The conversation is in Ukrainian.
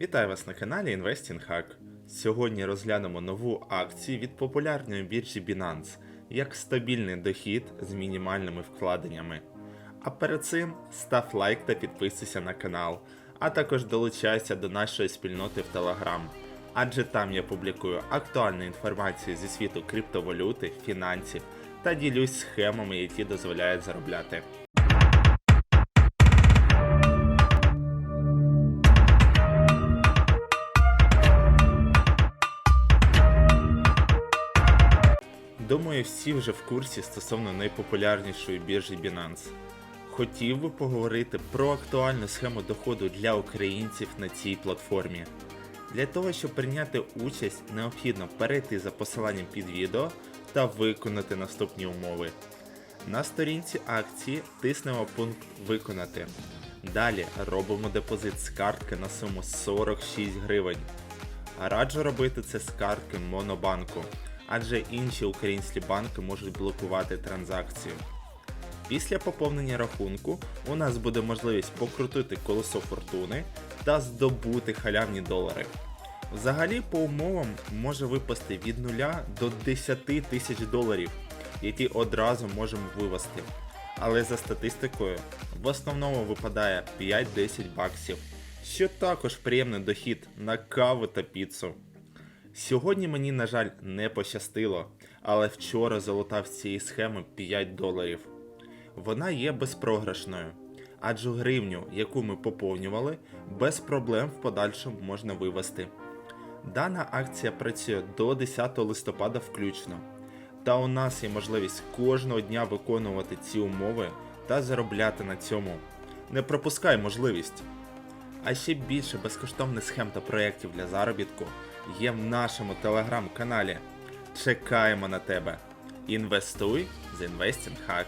Вітаю вас на каналі Investing Hack. Сьогодні розглянемо нову акцію від популярної біржі Binance як стабільний дохід з мінімальними вкладеннями. А перед цим став лайк та підписуйся на канал, а також долучайся до нашої спільноти в Telegram. Адже там я публікую актуальну інформацію зі світу криптовалюти, фінансів та ділюсь схемами, які дозволяють заробляти. Думаю, всі вже в курсі стосовно найпопулярнішої біржі Binance. Хотів би поговорити про актуальну схему доходу для українців на цій платформі. Для того, щоб прийняти участь, необхідно перейти за посиланням під відео та виконати наступні умови. На сторінці акції тиснемо пункт Виконати. Далі робимо депозит з картки на суму 46 гривень. Раджу робити це з картки Монобанку, адже інші українські банки можуть блокувати транзакцію. Після поповнення рахунку у нас буде можливість покрутити колесо фортуни та здобути халявні долари. Взагалі, по умовам може випасти від 0 до 10 тисяч доларів, які одразу можемо вивести. Але за статистикою в основному випадає 5-10 баксів, що також приємний дохід на каву та піцу. Сьогодні мені, на жаль, не пощастило, але вчора залутав з цієї схеми 5 доларів. Вона є безпрограшною, адже гривню, яку ми поповнювали, без проблем в подальшому можна вивести. Дана акція працює до 10 листопада включно, та у нас є можливість кожного дня виконувати ці умови та заробляти на цьому. Не пропускай можливість! А ще більше безкоштовних схем та проєктів для заробітку є в нашому телеграм-каналі. Чекаємо на тебе. Інвестуй з Investing Hack.